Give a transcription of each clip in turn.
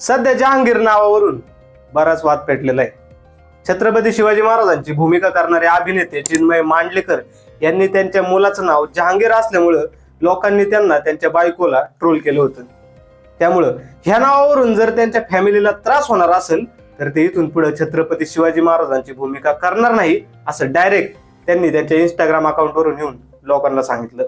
सध्या जहांगीर नावावरून बराच वाद पेटलेला आहे. छत्रपती शिवाजी महाराजांची भूमिका करणारे अभिनेते चिन्मय मांडलेकर यांनी त्यांच्या मुलाचं नाव जहांगीर असल्यामुळं लोकांनी त्यांना त्यांच्या बायकोला ट्रोल केलं होतं. त्यामुळं ह्या नावावरून जर त्यांच्या फॅमिलीला त्रास होणार असेल तर ते इथून पुढे छत्रपती शिवाजी महाराजांची भूमिका करणार नाही असं डायरेक्ट त्यांनी त्यांच्या इंस्टाग्राम अकाउंटवरून येऊन लोकांना सांगितलं.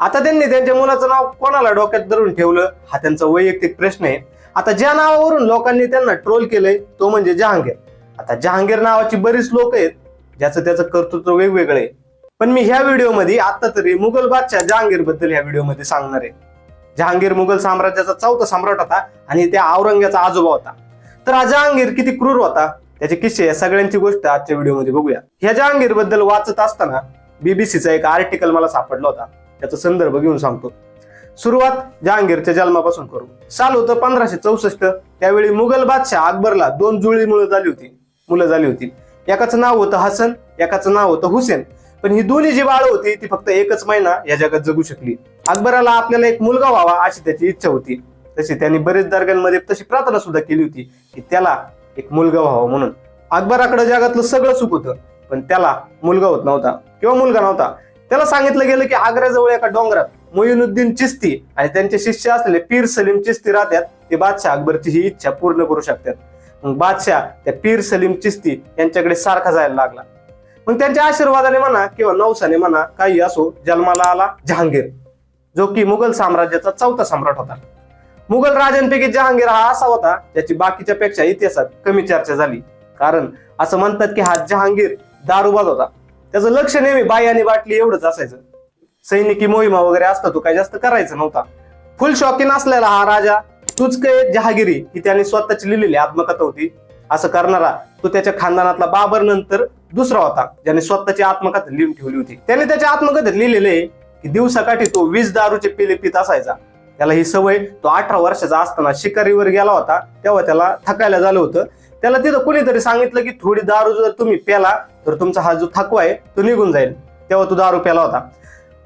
आता त्यांनी त्यांच्या मुलाचं नाव कोणाला डोक्यात धरून ठेवलं हा त्यांचा वैयक्तिक प्रश्न आहे. आता ज्या नावावरून लोकांनी त्यांना ट्रोल केलंय तो म्हणजे जहांगीर. आता जहांगीर नावाची बरीच लोक आहेत ज्याचं त्याचं कर्तृत्व वेगवेगळं आहे. पण मी ह्या व्हिडिओमध्ये आता तरी मुघल बादशाह जहांगीरबद्दल ह्या व्हिडिओमध्ये सांगणार आहे. जहांगीर मुघल साम्राज्याचा चौथा सम्राट होता आणि त्या औरंग्याचा आजोबा होता. तर हा जहांगीर किती क्रूर होता त्याचे किस्से या सगळ्यांची गोष्ट आजच्या व्हिडिओमध्ये बघूया. ह्या जहांगीरबद्दल वाचत असताना बीबीसीचा एक आर्टिकल मला सापडला होता. त्याचा संदर्भ घेऊन सांगतो. सुरुवात जहांगीरच्या जन्मापासून करू. साल होतं पंधराशे चौसष्ट. त्यावेळी मुघल बादशाह अकबरला दोन जुळी मुलं झाली होती. मुलं झाली होती. एकाचं नाव होतं हसन एकाचं नाव होतं हुसेन. पण ही दोन्ही जी बाळ होती ती फक्त एकच महिना या जगात जगू शकली. अकबराला आपल्याला एक मुलगा व्हावा अशी त्याची इच्छा होती. तशी त्यांनी बरेच दर्ग्यांमध्ये तशी प्रार्थना सुद्धा केली होती की त्याला एक मुलगा व्हावा म्हणून. अकबराकडे जगातलं सगळं सुख होतं पण त्याला मुलगा होत नव्हता किंवा मुलगा नव्हता. त्याला सांगितलं गेलं की आग्र्याजवळ एका डोंगरात मोईनुद्दीन चिस्ती आणि त्यांचे शिष्य असलेले पीर सलीम चिस्ती राहतात ते बादशाह अकबरची ही इच्छा पूर्ण करू शकतात. मग बादशाह त्या पीर सलीम चिस्ती यांच्याकडे सारखा जायला लागला. मग त्यांच्या आशीर्वादाने म्हणा किंवा नवसाने म्हणा काही असो जन्माला आला जहांगीर जो की मुघल साम्राज्याचा चौथा सम्राट होता. मुघल राजांपैकी जहांगीर हा असा होता ज्याची बाकीच्या पेक्षा इतिहासात कमी चर्चा झाली. कारण असं म्हणतात की हा जहांगीर दारूबाज होता. त्याचं लक्ष नेहमी बाई आणि बाटली एवढंच असायचं. सैनिकी मोहिमा वगैरे असता तो काही जास्त करायचा नव्हता. फुल शौकीन असलेला हा राजा तूच जहागिरी ही त्याने स्वतःची लिहिलेली आत्मकथा होती. असं करणारा तो त्याच्या खानदानातला बाबर नंतर दुसरा होता ज्याने स्वतःची आत्मकथा लिहून ठेवली होती. त्याने त्याच्या आत्मकथेत लिहिलेले आहे की दिवसाकाठी तो वीस दारूचे पेले पित असायचा. त्याला ही सवय तो अठरा वर्षाचा असताना शिकारीवर गेला होता तेव्हा त्याला थकायला झालं होतं. त्याला तिथं कुणीतरी सांगितलं की थोडी दारू जर तुम्ही प्याला तर तुमचा हा जो थकवा आहे तो निघून जाईल. तेव्हा तो दारू प्याला होता.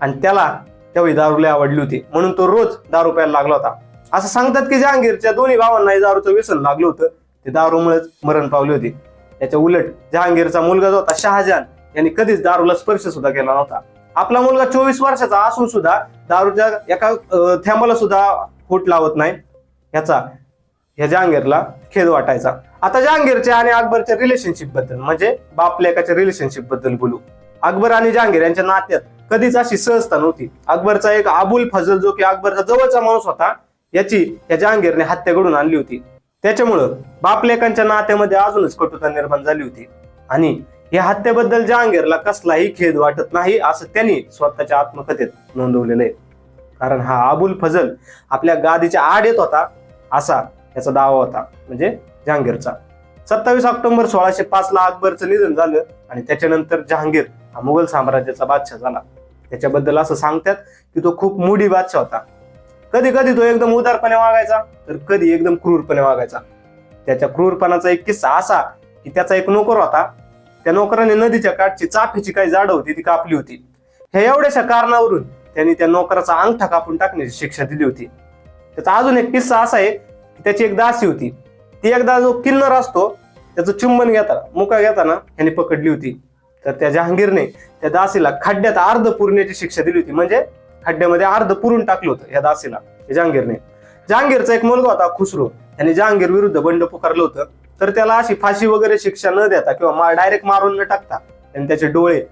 आणि त्याला तेव्हा दारू लय आवडली होती. म्हणून तो रोज दारू प्यायला लागला होता. असं सांगतात की जहांगीरच्या दोन्ही भावांना दारूचं व्यसन लागलं होतं. ते दारूमुळेच मरण पावले होते. त्याच्या उलट जहांगीरचा मुलगा जो होता शहाजहान यांनी कधीच दारूला स्पर्श सुद्धा केला नव्हता. आपला मुलगा चोवीस वर्षाचा असून सुद्धा दारूच्या एका अं, थेंबाला सुद्धा फूट लावत नाही. याचा या जहांगीरला खेद वाटायचा. आता जहांगीरच्या आणि अकबरच्या रिलेशनशिपबद्दल म्हणजे बाप लेकाच्या रिलेशनशिपबद्दल बोलू. अकबर आणि जहांगीर यांच्या नात्यात कधीच अशी सहजता नव्हती. अकबरचा एक अबुल फजल जो की अकबरचा जवळचा माणूस होता याची या जहांगीरने हत्या घडून आणली होती. त्याच्यामुळं बापलेकांच्या नात्यामध्ये अजूनच कटुता निर्माण झाली होती. आणि या हत्येबद्दल जहांगीरला कसलाही खेद वाटत नाही असं त्यांनी स्वतःच्या आत्मकथेत नोंदवलेलं आहे. कारण हा अबुल फजल आपल्या गादीच्या आड येत होता असा याचा दावा होता. म्हणजे जहांगीरचा. सत्तावीस ऑक्टोबर सोळाशे पाच ला अकबरचं निधन झालं आणि त्याच्यानंतर जहांगीर हा मुघल साम्राज्याचा बादशाह झाला. त्याच्याबद्दल असं सांगतात की तो खूप मुडी बादशाह होता. कधी कधी तो एकदम उदारपणे वागायचा तर कधी एकदम क्रूरपणे वागायचा. त्याच्या क्रूरपणाचा एक किस्सा असा की त्याचा एक नोकर होता. त्या नोकराने नदीच्या काठची चाफीची काही झाडं होती ती कापली होती. हे एवढ्याशा कारणावरून त्यांनी त्या नोकराचा अंगठा कापून टाकण्याची शिक्षा दिली होती. त्याचा अजून एक किस्सा असा आहे त्याची एक दासी होती. ती एकदा जो किन्नर असतो त्याचं चुंबन घेताना मुका घेताना ह्याने पकडली होती. तर त्या जहांगीरने त्या दासीला खड्ड्यात अर्ध पुरण्याची शिक्षा दिली होती. म्हणजे खड्ड्यामध्ये अर्ध पुरून टाकलं होतं या दासीला जहांगीरने. जहांगीरचा एक मुलगा होता खुसरो. त्याने जहांगीर विरुद्ध बंड पुकारलं होतं. तर त्याला अशी फाशी वगैरे शिक्षा न देता किंवा डायरेक्ट मारून न टाकता त्यांनी त्याचे डोळे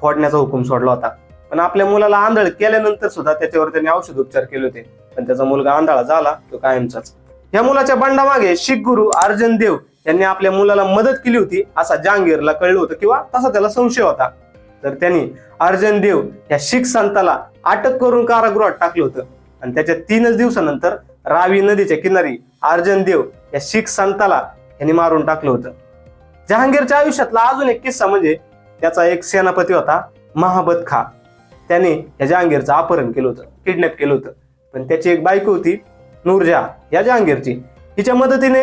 फोडण्याचा हुकूम सोडला होता. पण आपल्या मुलाला आंधळ केल्यानंतर सुद्धा त्याच्यावर त्यांनी औषध उपचार केले होते. पण त्याचा मुलगा आंधळा झाला तो कायमचाच. या मुलाच्या बंडामागे शीख गुरु अर्जन देव यांनी आपल्या मुलाला मदत केली होती असा जहांगीरला कळलं होतं किंवा तसा त्याला संशय होता. तर त्यांनी अर्जन देव या शीख संताला अटक करून कारागृहात टाकलं होतं. आणि त्याच्या तीनच दिवसानंतर रावी नदीच्या किनारी अर्जन देव या शीख संताला यांनी मारून टाकलं होतं. जहांगीरच्या आयुष्यातला अजून एक किस्सा म्हणजे त्याचा एक सेनापती होता महाबत खा. त्याने या जहांगीरचं अपहरण केलं होतं किडनॅप केलं होतं. पण त्याची एक बायको होती नूरजा या जहांगीरची. हिच्या मदतीने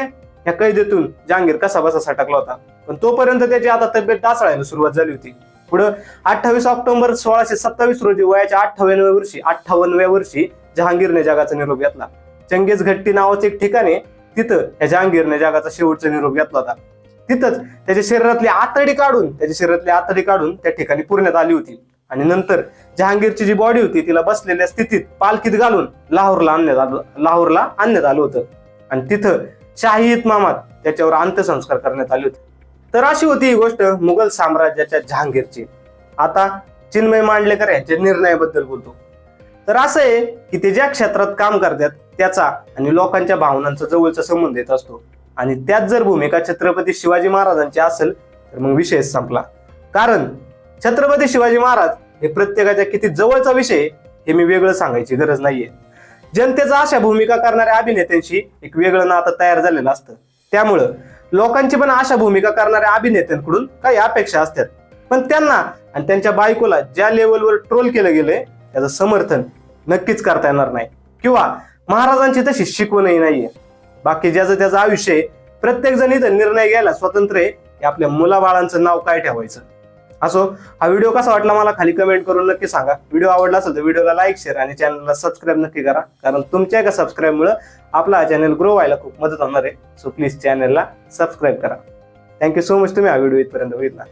या कैदेतून जहांगीर कसा बसा सटकला होता. पण तोपर्यंत त्याची आता तब्येत डासळायला सुरुवात झाली होती. पुढं अठ्ठावीस ऑक्टोबर सोळाशे सत्तावीस रोजी वयाच्या अठ्ठावन्नव्या वर्षी अठ्ठावन्नव्या वर्षी जहांगीरने जगाचा निरोप घेतला. चंगेज घट्टी नावाचे एक आहे तिथं या जहांगीरने जगाचा शेवटचा निरोप घेतला होता. तिथंच त्याच्या शरीरातली आतडी काढून त्याच्या शरीरातली आतडी काढून त्या ठिकाणी पुरण्यात आली होती. आणि नंतर जहांगीरची जी बॉडी होती तिला बसलेल्या स्थितीत पालखीत घालून लाहोरला आणण्यात आलं लाहोरला आणण्यात आलं होतं. आणि तिथं शाही इतमामात त्याच्यावर अंत्यसंस्कार करण्यात आले होते. तर अशी होती ही गोष्ट मुघल साम्राज्याच्या जहांगीरची. आता चिन्मय मांडलेकर यांच्या निर्णयाबद्दल बोलतो. तर असं आहे की ते ज्या क्षेत्रात काम करतात त्याचा आणि लोकांच्या भावनांचा जवळचा संबंध येत असतो. आणि त्यात जर भूमिका छत्रपती शिवाजी महाराजांची असेल तर मग विषय संपला. कारण छत्रपती शिवाजी महाराज हे प्रत्येकाच्या किती जवळचा विषय हे मी वेगळं सांगायची गरज नाहीये. जनतेचा अशा भूमिका करणाऱ्या अभिनेत्यांशी एक वेगळं नातं तयार झालेलं असतं. त्यामुळं लोकांची पण अशा भूमिका करणाऱ्या अभिनेत्यांकडून काही अपेक्षा असतात. पण त्यांना आणि त्यांच्या बायकोला ज्या लेवलवर ट्रोल केलं गेलंय त्याचं समर्थन नक्कीच करता येणार नाही. किंवा महाराजांची तशी शिकवणही नाहीये. बाकी ज्याचं त्याचं आयुष्य आहे प्रत्येक जण इथं निर्णय घ्यायला स्वतंत्र आहे की आपल्या मुलाबाळांचं नाव काय ठेवायचं? असो हा व्हिडिओ कसा वाटला मला खाली कमेंट करून नक्की सांगा. व्हिडिओ आवडला असेल तर व्हिडिओला लाईक शेअर आणि चॅनलला सबस्क्राईब नक्की करा. कारण तुमच्या एका सबस्क्राईबमुळे आपला हा चॅनल ग्रो व्हायला खूप मदत होणार आहे. सो प्लीज चॅनलला सबस्क्राईब करा. थँक्यू सो मच तुम्ही हा व्हिडिओ इथपर्यंत बघितला.